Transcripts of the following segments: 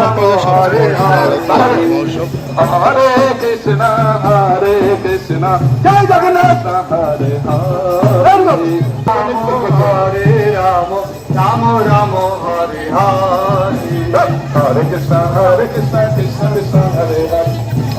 হরে হরে হরে কৃষ্ণ হরে কৃষ্ণ জয় জগন্নাথ হরে হরে হরে রাম রাম রাম হরে হরে হরে কৃষ্ণ হরে কৃষ্ণ কৃষ্ণ কৃষ্ণ হরে হরে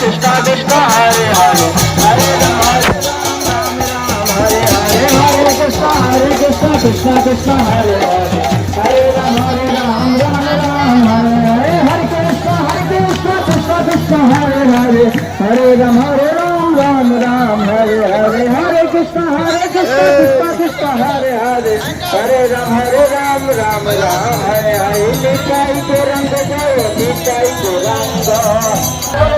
कृष्णा कृष्णा हरे हरे हरे राम हरे राम राम हरे हरे हरे कृष्णा हरे कृष्णा कृष्णा कृष्णा हरे हरे हरे राम हरे राम राम राम हरे हरे हरे कृष्णा हरे कृष्णा कृष्णा कृष्णा हरे हरे हरे राम हरे राम राम राम हरे हरे हरे कृष्ण हरे कृष्ण कृष्णा हरे हरे हरे राम हरे राम राम राम हरे हरे निकाई के रंग गए निकाई के रंग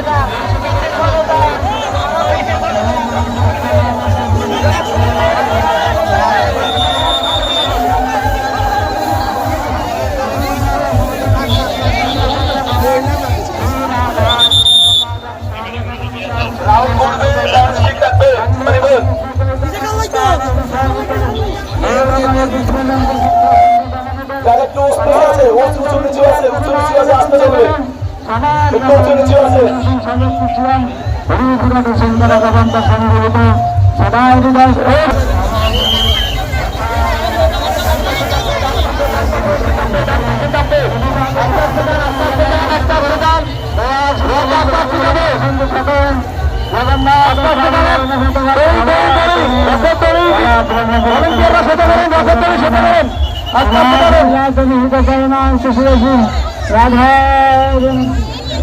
একটু উঁচু আছে উঁচু নিচু আছে উঁচু নিচু আছে আসতে চলবে একটু উঁচু নিচু আছে সবাই Thank you.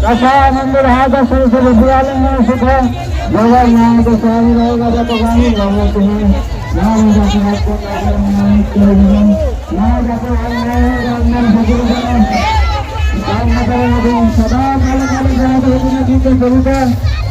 রাধানন্দের হাত সরস্বতী পুরালেন সুখ জগন্নাথ স্বামী রঘুগত গামী নমোতুমি নাম জগন্নাথ নাম সদা